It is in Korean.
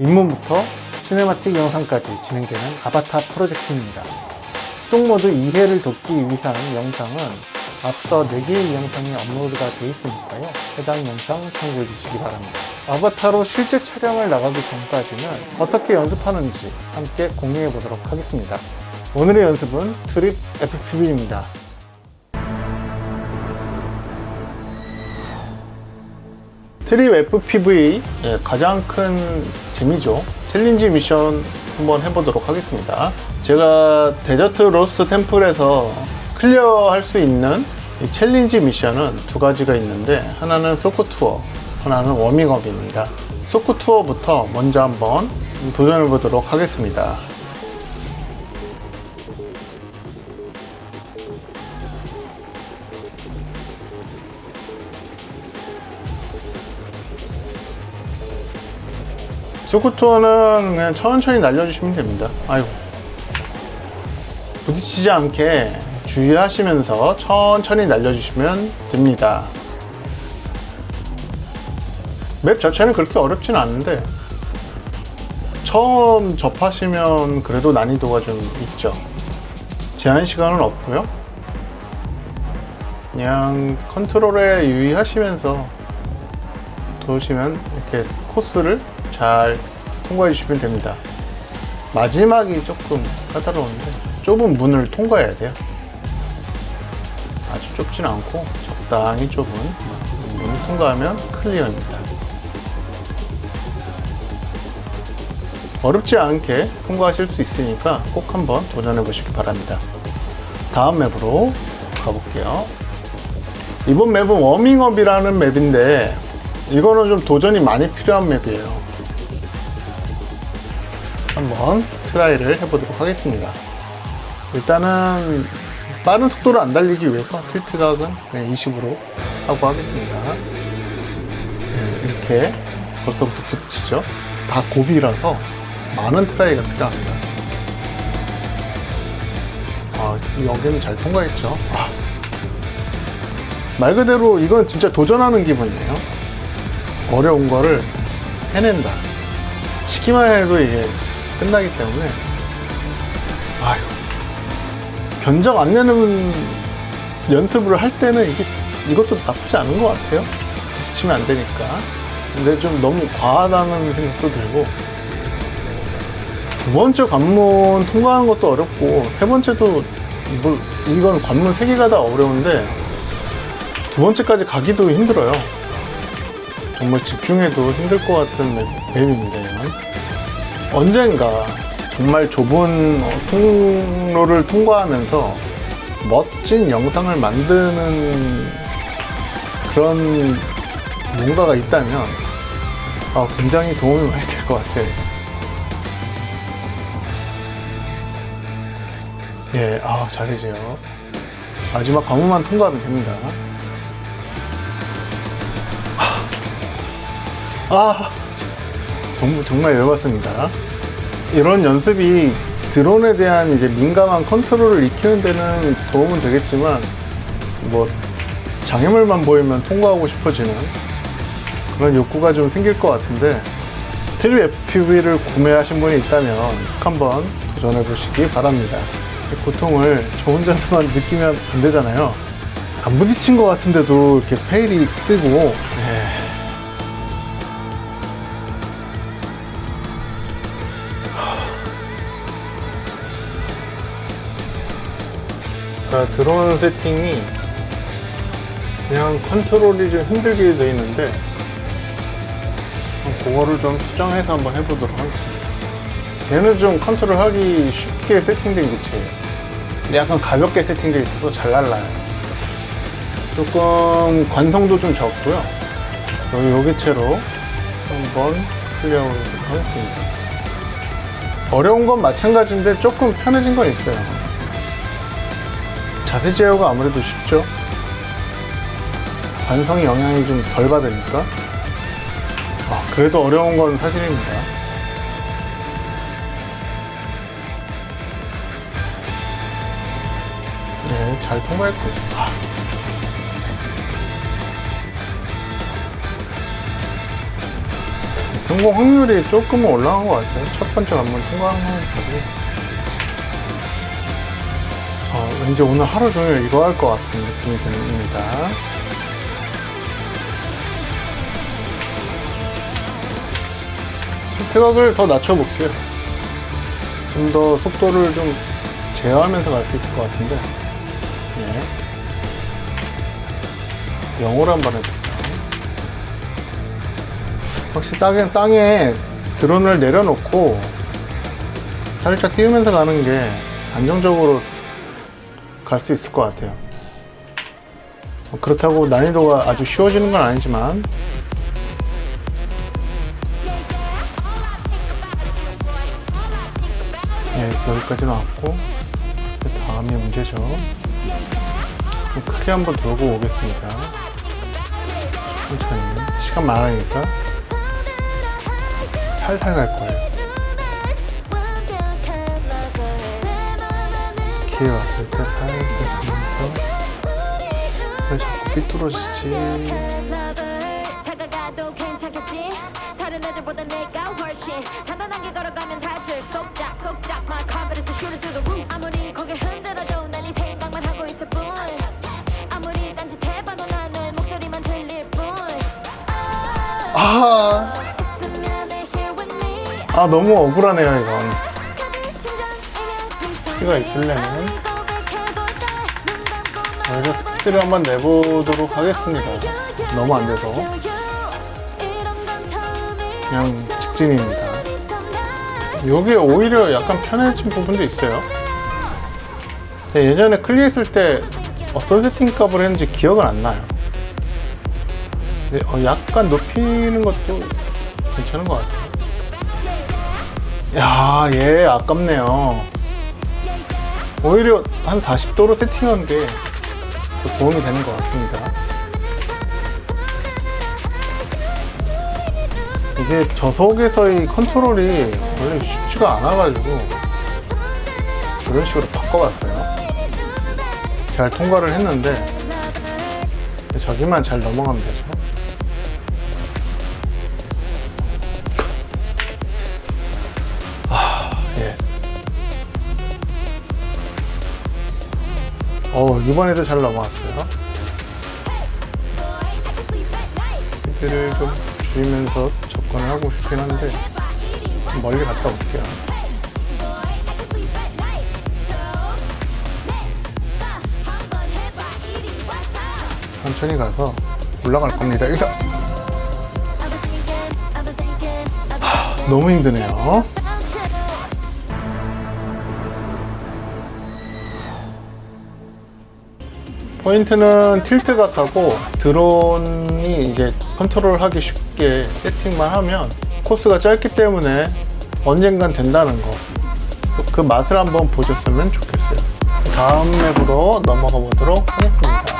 입문부터 시네마틱 영상까지 진행되는 아바타 프로젝트입니다. 수동 모드 이해를 돕기 위한 영상은 앞서 4개의 영상이 업로드가 되어 있으니까요. 해당 영상 참고해 주시기 바랍니다. 아바타로 실제 촬영을 나가기 전까지는 어떻게 연습하는지 함께 공유해 보도록 하겠습니다. 오늘의 연습은 트립 FPV입니다. 트립 FPV 예, 가장 큰 재미죠. 챌린지 미션 한번 해보도록 하겠습니다. 제가 데저트 로스트 템플에서 클리어할 수 있는 이 챌린지 미션은 두 가지가 있는데 하나는 소크 투어, 하나는 워밍업입니다. 소크 투어부터 먼저 한번 도전해 보도록 하겠습니다. 소쿠투어는 그냥 천천히 날려주시면 됩니다. 아이고. 부딪히지 않게 주의하시면서 천천히 날려주시면 됩니다. 맵 자체는 그렇게 어렵진 않은데, 처음 접하시면 그래도 난이도가 좀 있죠. 제한 시간은 없고요. 그냥 컨트롤에 유의하시면서 도시면 이렇게 코스를 잘 통과해 주시면 됩니다. 마지막이 조금 까다로운데 좁은 문을 통과해야 돼요. 아주 좁진 않고 적당히 좁은 문을 통과하면 클리어입니다. 어렵지 않게 통과하실 수 있으니까 꼭 한번 도전해 보시기 바랍니다. 다음 맵으로 가볼게요. 이번 맵은 워밍업이라는 맵인데 이거는 좀 도전이 많이 필요한 맵이에요. 한번 트라이를 해보도록 하겠습니다. 일단은 빠른 속도를 안 달리기 위해서 틸트 각은 그냥 20으로 하고 하겠습니다. 네, 이렇게 벌써부터 부딪히죠. 다 고비라서 많은 트라이가 필요합니다. 아, 여기는 잘 통과했죠. 아, 말 그대로 이건 진짜 도전하는 기분이에요. 어려운 거를 해낸다. 치기만 해도 이게 끝나기 때문에 아유 견적 안 내는 연습을 할 때는 이게 이것도 나쁘지 않은 것 같아요. 치면 안 되니까. 근데 좀 너무 과하다는 생각도 들고 두 번째 관문 통과하는 것도 어렵고 세 번째도 뭐 이건 관문 세 개가 다 어려운데 두 번째까지 가기도 힘들어요. 정말 집중해도 힘들 것 같은 맵- 맵입니다. 이건. 언젠가 정말 좁은 어, 통로를 통과하면서 멋진 영상을 만드는 그런 뭔가가 있다면 아, 굉장히 도움이 많이 될 것 같아요. 예, 아, 잘해줘요. 마지막 관문만 통과하면 됩니다. 아, 정말, 열받습니다. 이런 연습이 드론에 대한 이제 민감한 컨트롤을 익히는 데는 도움은 되겠지만, 뭐, 장애물만 보이면 통과하고 싶어지는 그런 욕구가 좀 생길 것 같은데, 트립 FPV를 구매하신 분이 있다면 꼭 한번 도전해 보시기 바랍니다. 이 고통을 저 혼자서만 느끼면 안 되잖아요. 안 부딪힌 것 같은데도 이렇게 페일이 뜨고, 예. 그러니까 드론 세팅이 그냥 컨트롤이 좀 힘들게 되어 있는데 그거를 좀 수정해서 한번 해보도록 하겠습니다. 얘는 좀 컨트롤하기 쉽게 세팅된 기체예요. 근데 약간 가볍게 세팅되어 있어서 잘 날라요. 조금 관성도 좀 적고요. 여기 요 기체로 한번 클리어해보도록 하겠습니다. 어려운 건 마찬가지인데 조금 편해진 건 있어요. 자세 제어가 아무래도 쉽죠. 관성이 영향이 좀 덜 받으니까. 아, 그래도 어려운 건 사실입니다. 네, 잘 통과했고요. 아. 성공 확률이 조금은 올라간 것 같아요. 첫 번째 관문 통과한 건 보고. 왠지 오늘 하루 종일 이거 할 것 같은 느낌이 듭니다. 태각을 더 낮춰볼게요. 좀 더 속도를 좀 제어하면서 갈 수 있을 것 같은데. 네. 영어로 한번 해볼게요. 확실히 땅에, 땅에 드론을 내려놓고 살짝 띄우면서 가는 게 안정적으로 갈 수 있을 것 같아요. 뭐 그렇다고 난이도가 아주 쉬워지는 건 아니지만 예, 여기까지 나왔고 그 다음이 문제죠. 좀 크게 한번 돌고 오겠습니다. 천천히 시간 많으니까 살살 갈 거예요. 기회 왔을 때 살살 가면서 왜 자꾸 삐뚤어지지? 아 너무 억울하네요 이건. 눈 감고 여기서 스피드를 한번 내보도록 하겠습니다. 너무 안 돼서 그냥 직진입니다. 여기 오히려 약간 편해진 부분도 있어요. 제가 예전에 클리했을 때 어떤 세팅 값을 했는지 기억은 안 나요. 근데 어, 약간 높이는 것도 괜찮은 것 같아요. 야, 얘 아깝네요. 오히려 한 40도로 세팅한 게더 도움이 되는 것 같습니다. 이게 저속에서의 컨트롤이 원래 쉽지가 않아가지고 이런 식으로 바꿔봤어요. 잘 통과를 했는데 저기만 잘 넘어가면 되죠. 어, 이번에도 잘 넘어갔어요. 스피드를 좀 줄이면서 접근을 하고 싶긴 한데 좀 멀리 갔다 올게요. 천천히 가서 올라갈 겁니다. 여기서 너무 힘드네요. 포인트는 틸트 각하고 드론이 이제 컨트롤하기 쉽게 세팅만 하면 코스가 짧기 때문에 언젠간 된다는 거. 그 맛을 한번 보셨으면 좋겠어요. 다음 맵으로 넘어가 보도록 하겠습니다.